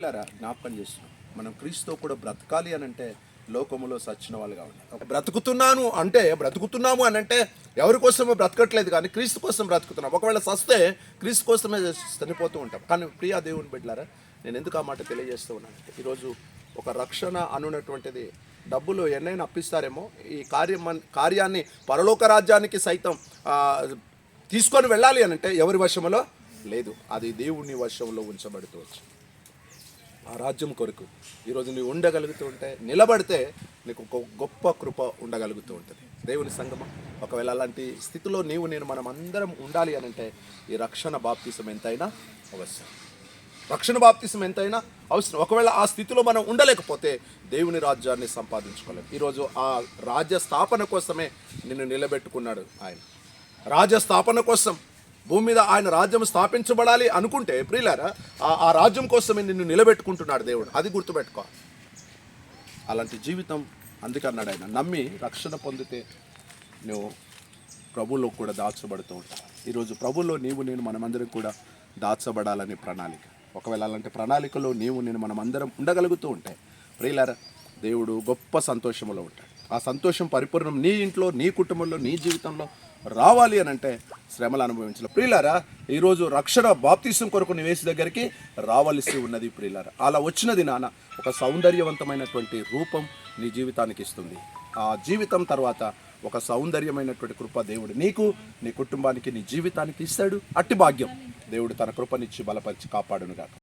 పిల్లరా జ్ఞాపకం చేస్తున్నాం. మనం క్రీస్తుతో కూడా బ్రతకాలి అని అంటే లోకములో సచ్చిన వాళ్ళుగా ఉండాలి బ్రతుకుతున్నాను అంటే బ్రతుకుతున్నాము అని అంటే ఎవరి కోసమో బ్రతకట్లేదు కానీ క్రీస్తు కోసం బ్రతుకుతున్నాం. ఒకవేళ సస్తే క్రీస్తు కోసమే చనిపోతూ ఉంటాం. కానీ ప్రియా దేవుని బిడ్డలారా నేను ఎందుకు ఆ మాట తెలియజేస్తూ ఉన్నాను అంటే ఈరోజు ఒక రక్షణ అనున్నటువంటిది డబ్బులు ఎన్నైనా అప్పిస్తారేమో ఈ కార్యం కార్యాన్ని పరలోక రాజ్యానికి సైతం తీసుకొని వెళ్ళాలి అని అంటే ఎవరి వశములో? లేదు. అది దేవుని వశంలో ఉంచబడుతూ వచ్చింది. ఆ రాజ్యం కొరకు. ఈరోజు నువ్వు ఉండగలుగుతూ ఉంటే నిలబడితే నీకు ఒక గొప్ప కృప ఉండగలుగుతూ ఉంటుంది. దేవుని సంగమం ఒకవేళ అలాంటి స్థితిలో నీవు నేను మనం అందరం ఉండాలి అని అంటే ఈ రక్షణ బాప్తిసం ఎంతైనా అవసరం. రక్షణ బాప్తిసం ఎంతైనా అవసరం. ఒకవేళ ఆ స్థితిలో మనం ఉండలేకపోతే దేవుని రాజ్యాన్ని సంపాదించుకోలేం. ఈరోజు ఆ రాజ్య స్థాపన కోసమే నిన్ను నిలబెట్టుకున్నాడు ఆయన. రాజ్య స్థాపన కోసం భూమి మీద ఆయన రాజ్యం స్థాపించబడాలి అనుకుంటే ప్రియులారా ఆ రాజ్యం కోసమే నిన్ను నిలబెట్టుకుంటున్నాడు దేవుడు. అది గుర్తుపెట్టుకో. అలాంటి జీవితం అందుకన్నాడు ఆయన. నమ్మి రక్షణ పొందితే నువ్వు ప్రభులో కూడా దాచబడుతూ ఉంటావు. ఈరోజు ప్రభులో నీవు నేను మనమందరం కూడా దాచబడాలనే ప్రణాళిక. ఒకవేళ అలాంటి ప్రణాళికలో నీవు నేను మనమందరం ఉండగలుగుతూ ఉంటాయి ప్రియులారా దేవుడు గొప్ప సంతోషంలో ఉంటాడు. ఆ సంతోషం పరిపూర్ణం నీ ఇంట్లో నీ కుటుంబంలో నీ జీవితంలో రావాలి అని అంటే శ్రమలు అనుభవించాలి. ప్రియులారా ఈరోజు రక్షణ బాప్తీసం కొరకు నీ వేసి దగ్గరికి రావలసి ఉన్నది ప్రియులారా. అలా వచ్చినది నాన్న ఒక సౌందర్యవంతమైనటువంటి రూపం నీ జీవితానికి ఇస్తుంది. ఆ జీవితం తర్వాత ఒక సౌందర్యమైనటువంటి కృప దేవుడు నీకు నీ కుటుంబానికి నీ జీవితానికి ఇస్తాడు. అట్టి భాగ్యం దేవుడు తన కృపనిచ్చి బలపరిచి కాపాడునుగాక.